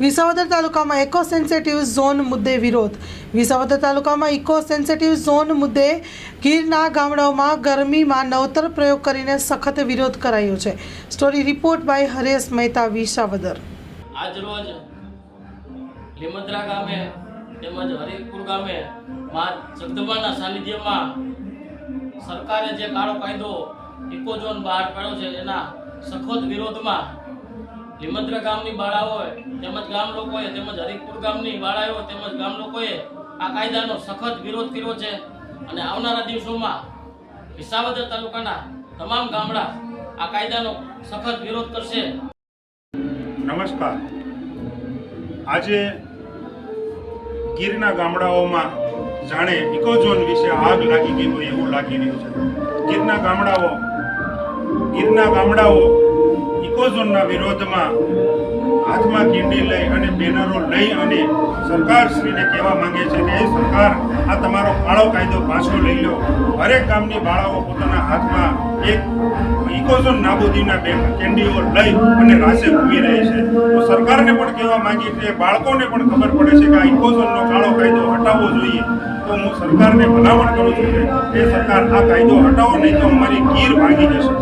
વિસાવદર તાલુકામાં eco sensitive zone મુદ્દે વિરોધ. વિસાવદર તાલુકામાં ઇકો સેન્સિટિવ ઝોન મુદ્દે ગીરના ગામડાઓમાં ગરમીમાં નવતર પ્રયોગ કરીને સખત વિરોધ કરાયો છે. Story report by Haresh Mehta, Visavadar. આજરોજ લીમદ્રા ગામે તેમજ હરિપુર ગામે મા જગદંબાના સાનિધ્યમાં સરકારે જે કાળો કાયદો ઇકોઝોન બહાર પાડ્યો છે, એના સખત વિરોધમાં લીમદ્રા ગામની બાળાઓએ તેમજ ગામ લોકોએ, તેમજ હરિપુર ગામની બાળાઓ, તેમજ ગામ લોકોએ આ કાયદાનો સખત વિરોધ કર્યો છે. અને આવનારા દિવસોમાં વિસાવદર તાલુકાના તમામ ગામડા આ કાયદાનો સખત વિરોધ કરશે. નમસ્કાર. આજે ગીરના ગામડાઓમાં જાણે ઇકોઝોન વિશે આગ લાગી ગઈ હોય એવું લાગી રહ્યું છે. ગીરના ગામડાઓ ગીરના ગામડાઓ ઇકોઝોનના વિરોધમાં હાથમાં કીંડી લઈ અને બેનરો લઈ અને સરકારશ્રીને કહેવા માંગે છે કે સરકાર, આ તમારો કાળો કાયદો પાછો લઈ લો. હરેક ગામની બાળાઓ પોતાના હાથમાં એક ઇકોઝોન નાબૂદીના બે કેન્ડીઓ લઈ અને રાસે ઘૂમી રહી છે. તો સરકારને પણ કહેવા માંગીએ છીએ બાળકોને પણ ખબર પડે છે કે આ ઇકોઝોનનો કાળો કાયદો હટાવવો જોઈએ. તો હું સરકારને ભલામણ કરું છું કે, એ સરકાર, આ કાયદો હટાવો, નહીં તો અમારી ગીર ભાગી જશે.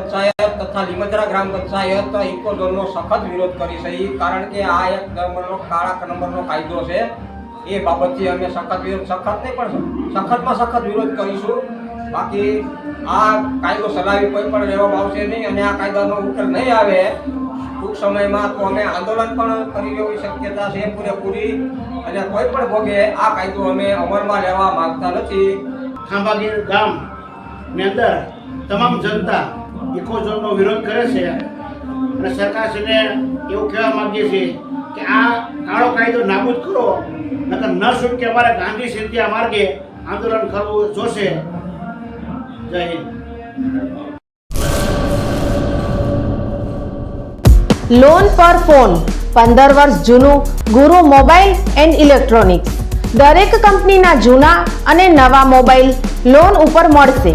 પંચાયત તથા લીમદ્રા ગ્રામ પંચાયત ઇકોઝોનનો સખત વિરોધ કરી છે. કારણ કે આ એક નંબરનો, કાળા નંબરનો કાયદો છે. એ બાબતથી અમે સખત વિરોધ, સખત નહીં, પણ સખતમાં સખત વિરોધ કરીશું. બાકી આ કાયદો ચલાવી કોઈ પણ લેવામાં આવશે નહીં અને આ કાયદાનો ઉકેલ નહીં આવે ટૂંક સમયમાં તો અમે આંદોલન પણ કરી લેવી શક્યતા છે પૂરેપૂરી. અને કોઈ પણ ભોગે આ કાયદો અમે અમલમાં લેવા માંગતા નથી. ખાંભાગીર ગામની અંદર તમામ જનતા ઇકોઝોનનો વિરોધ કરે છે. અને સરકારશ્રીને એવું કહેવા માગીએ છીએ કે આ કાળો કાયદો નાબૂદ કરો. નકર ન છૂટકે અમારે ગાંધી સિંધિયા માર્ગે આંદોલન કરવું જોશે. જય હિન્દ. લોન પર ફોન પંદર વર્ષ જૂનું ગુરુ મોબાઈલ એન્ડ ઇલેક્ટ્રોનિક્સ. દરેક કંપનીના જૂના અને નવા મોબાઈલ લોન ઉપર મળશે.